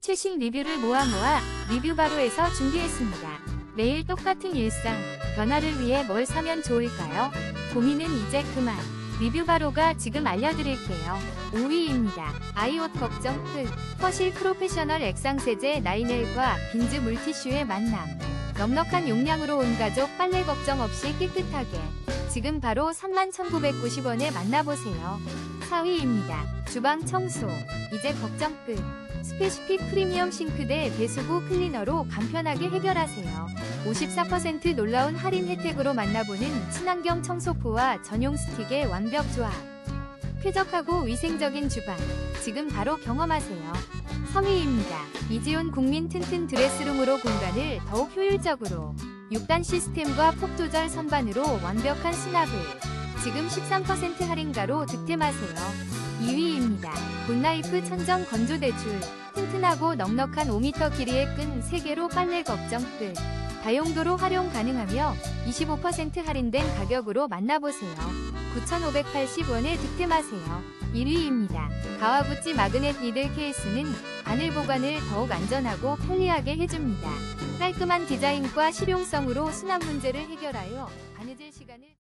최신 리뷰를 모아 모아 리뷰 바로에서 준비했습니다. 매일 똑같은 일상, 변화를 위해 뭘 사면 좋을까요? 고민은 이제 그만. 리뷰 바로가 지금 알려드릴게요. 5위입니다. 아이옷 걱정 끝. 퍼실 프로페셔널 액상 세제 나인엘과 빈즈 물티슈의 만남. 넉넉한 용량으로 온 가족 빨래 걱정 없이 깨끗하게. 지금 바로 31,990원에 만나보세요. 4위입니다. 주방 청소. 이제 걱정 끝. 스페시픽 프리미엄 싱크대 배수구 클리너로 간편하게 해결하세요. 54% 놀라운 할인 혜택으로 만나보는 친환경 청소포와 전용 스틱의 완벽 조합. 쾌적하고 위생적인 주방. 지금 바로 경험하세요. 3위입니다. 이지온 국민 튼튼 드레스룸으로 공간을 더욱 효율적으로 6단 시스템과 폭 조절 선반으로 완벽한 수납을 지금 13% 할인가로 득템하세요. 2위입니다. 굿라이프 천정 건조대줄 튼튼하고 넉넉한 5m 길이의 끈 3개로 빨래 걱정 끝. 다용도로 활용 가능하며 25% 할인된 가격으로 만나보세요. 9,580원에 득템하세요. 1위입니다. 가와구찌 마그넷 니들 케이스는 바늘 보관을 더욱 안전하고 편리하게 해줍니다. 깔끔한 디자인과 실용성으로 수납 문제를 해결하여 바느질 시간을